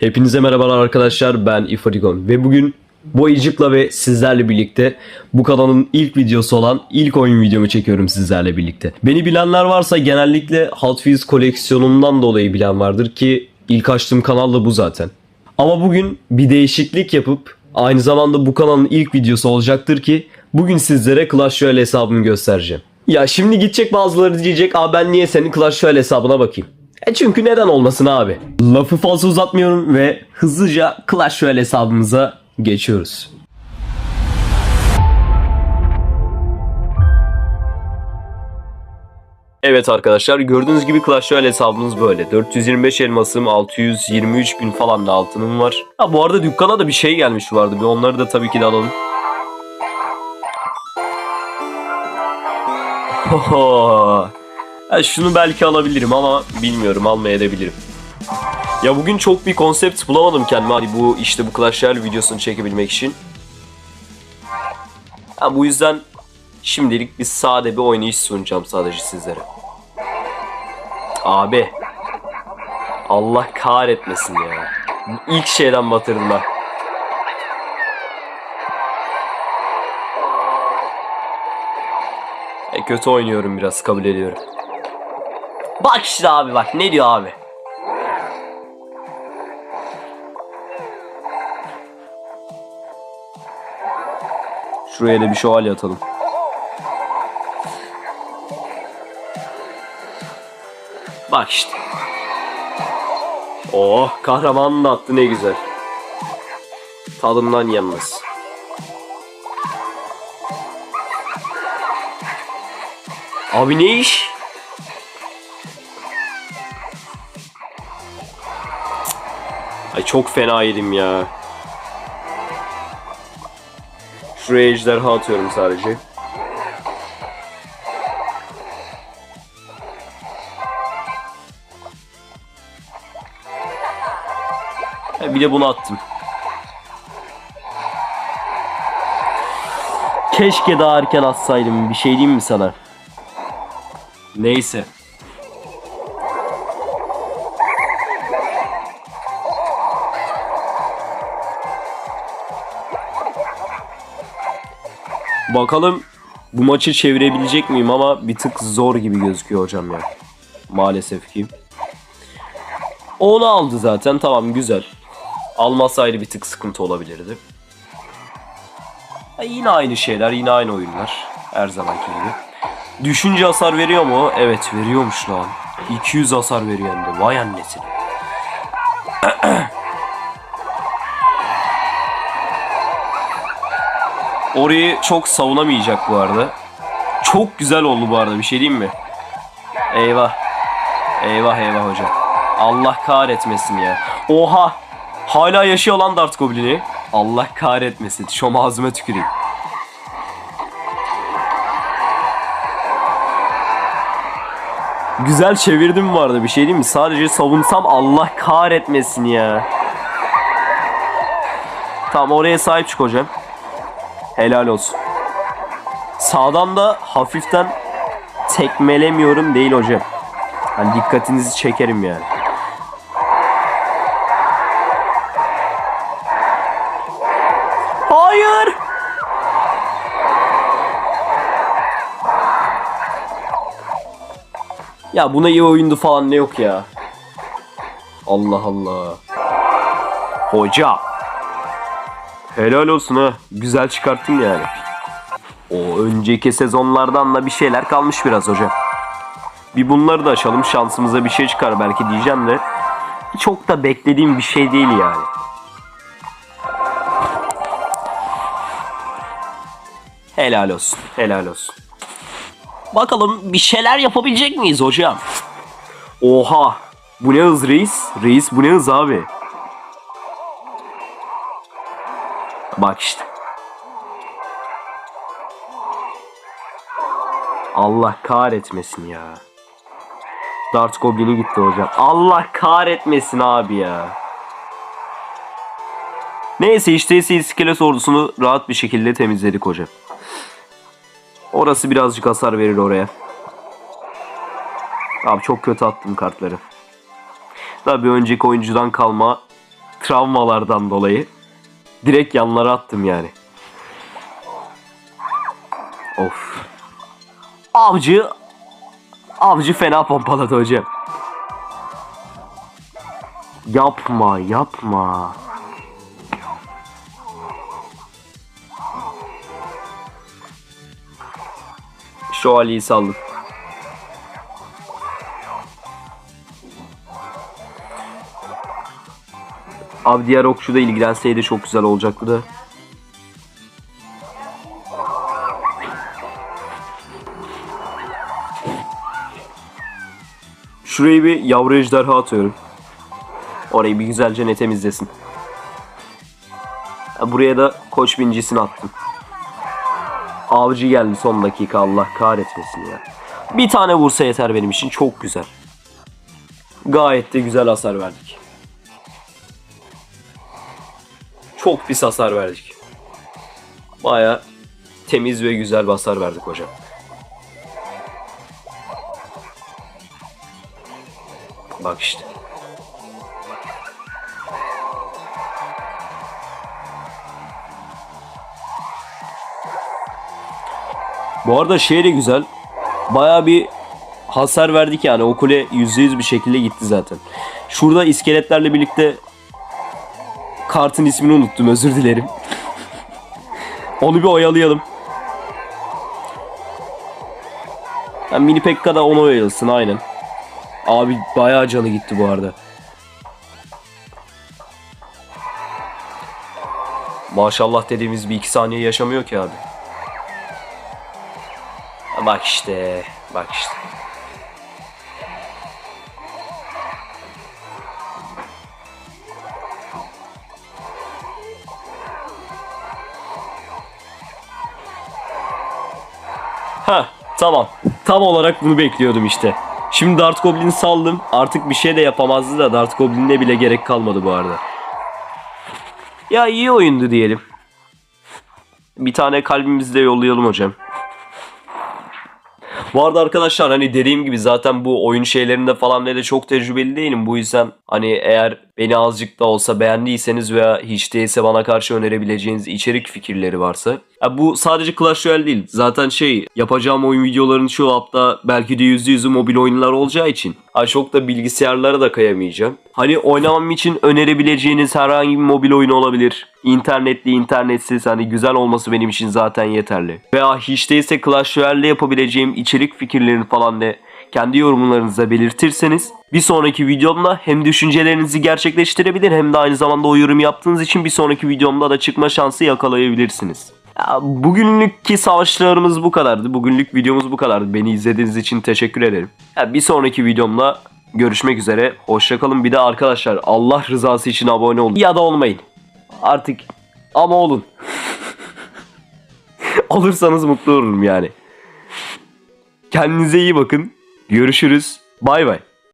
Hepinize merhabalar arkadaşlar ben İfarigon ve bugün Boyacık'la ve sizlerle birlikte bu kanalın ilk videosu olan ilk oyun videomu çekiyorum sizlerle birlikte. Beni bilenler varsa genellikle Hot Wheels koleksiyonumdan dolayı bilen vardır ki ilk açtığım kanal da bu zaten. Ama bugün bir değişiklik yapıp aynı zamanda bu kanalın ilk videosu olacaktır ki bugün sizlere Clash Royale hesabımı göstereceğim. Ya şimdi gidecek bazıları diyecek abi ben niye senin Clash Royale hesabına bakayım. E çünkü neden olmasın abi. Lafı fazla uzatmıyorum ve hızlıca Clash Royale hesabımıza geçiyoruz. Evet arkadaşlar gördüğünüz gibi Clash Royale hesabımız böyle. 425 elmasım, 623 bin falan da altınım var. Ha bu arada dükkana da bir şey gelmiş vardı. Bir onları da tabii ki de alalım. Hoho. Ha, şunu belki alabilirim ama bilmiyorum almayabilirim. Ya bugün çok bir konsept bulamadım kendime hani bu işte bu Clash Royale videosunu çekebilmek için. Ha, bu yüzden şimdilik bir sade bir oynayış sunacağım sadece sizlere. Abi. Allah kahretmesin ya. İlk şeyden batırdılar. E, kötü oynuyorum biraz kabul ediyorum. Bak işte abi bak ne diyor abi. Şuraya da bir şövalye atalım. Bak işte. Oh kahramanın da attı ne güzel. Tadımdan yenmez. Abi ne iş? Ay çok fena yedim ya. Şuraya ejderha atıyorum sadece. Ha, bir de bunu attım. Keşke daha erken atsaydım. Bir şey diyeyim mi sana? Neyse. Bakalım bu maçı çevirebilecek miyim ama bir tık zor gibi gözüküyor hocam ya. Maalesef ki. Onu aldı zaten tamam güzel. Almasaydı bir tık sıkıntı olabilirdi. Ha, yine aynı şeyler yine aynı oyunlar. Her zamanki gibi. Düşünce hasar veriyor mu? Evet veriyormuş lan. 200 hasar veriyor hem de. Vay annesine. Orayı çok savunamayacak bu arada. Çok güzel oldu bu arada bir şey diyeyim mi? Eyvah. Eyvah eyvah hocam. Allah kahretmesin ya. Oha. Hala yaşıyor lan Dart Goblin'i. Allah kahretmesin. Şom ağzıma tüküreyim. Güzel çevirdim arada bir şey değil mi? Sadece savunsam Allah kahretmesin ya. Tamam oraya sahip çık hocam. Helal olsun. Sağdan da hafiften tekmelemiyorum değil hocam. Hani dikkatinizi çekerim yani. Hayır. Ya buna iyi oyundu falan ne yok ya. Allah Allah. Hoca. Helal olsun ha. Güzel çıkarttın yani. O önceki sezonlardan da bir şeyler kalmış biraz hocam. Bir bunları da açalım şansımıza bir şey çıkar belki diyeceğim de. Çok da beklediğim bir şey değil yani. Helal olsun. Helal olsun. Bakalım bir şeyler yapabilecek miyiz hocam? Oha. Bu ne hız reis? Reis bu ne hız abi? Bak işte. Allah kahretmesin ya. Dart Goblin'i gitti hocam. Allah kahretmesin abi ya. Neyse işte iskelet ordusunu rahat bir şekilde temizledik hocam. Orası birazcık hasar verir oraya. Abi çok kötü attım kartları. Tabii önceki oyuncudan kalma travmalardan dolayı direkt yanlara attım yani. Of. Avcı Avcı fena pompaladı hocam. Yapma, yapma. Şövalyeyi saldım. Abi diğer okçu da ilgilenseydi çok güzel olacaktı da. Şurayı bir yavru ejderha atıyorum. Orayı bir güzelce ne temizlesin. Buraya da koç bincisini attım. Avcı geldi son dakika Allah kahretmesin ya. Bir tane vursa yeter benim için çok güzel. Gayet de güzel hasar verdik. Çok pis hasar verdik. Baya temiz ve güzel bir hasar verdik hocam. Bak işte. Bu arada şey de güzel. Baya bir hasar verdik yani. O kule %100 bir şekilde gitti zaten. Şurada iskeletlerle birlikte kartın ismini unuttum özür dilerim. Onu bir oyalayalım. Yani mini Pekka da onu oyalasın aynen. Abi bayağı canı gitti bu arada. Maşallah dediğimiz bir iki saniye yaşamıyor ki abi. Bak işte, bak işte. Tamam. Tam olarak bunu bekliyordum işte. Şimdi Dart Goblin'i saldım. Artık bir şey de yapamazdı da Dart Goblin'e bile gerek kalmadı bu arada. Ya iyi oyundu diyelim. Bir tane kalbimizi de yollayalım hocam. Bu arada arkadaşlar hani dediğim gibi zaten bu oyun şeylerinde falan ne de çok tecrübeli değilim. Bu yüzden hani eğer beni azıcık da olsa beğendiyseniz veya hiç değilse bana karşı önerebileceğiniz içerik fikirleri varsa. Ya bu sadece Clash Royale değil. Zaten şey yapacağım oyun videolarının şu hatta belki de %100'ü mobil oyunlar olacağı için. Ha çok da bilgisayarlara da kayamayacağım. Hani oynamam için önerebileceğiniz herhangi bir mobil oyun olabilir. İnternetli, internetsiz hani güzel olması benim için zaten yeterli. Veya hiç değilse Clash Royale'de yapabileceğim içerik fikirlerini falan da kendi yorumlarınıza belirtirseniz bir sonraki videomda hem düşüncelerinizi gerçekleştirebilir hem de aynı zamanda o yorum yaptığınız için bir sonraki videomda da çıkma şansı yakalayabilirsiniz. Bugünlükki savaşlarımız bu kadardı. Bugünlük videomuz bu kadardı. Beni izlediğiniz için teşekkür ederim. Ya, bir sonraki videomda görüşmek üzere. Hoşçakalın. Bir de arkadaşlar Allah rızası için abone olun. Ya da olmayın. Artık ama olun. Olursanız mutlu olurum yani. Kendinize iyi bakın. Görüşürüz. Bay bay.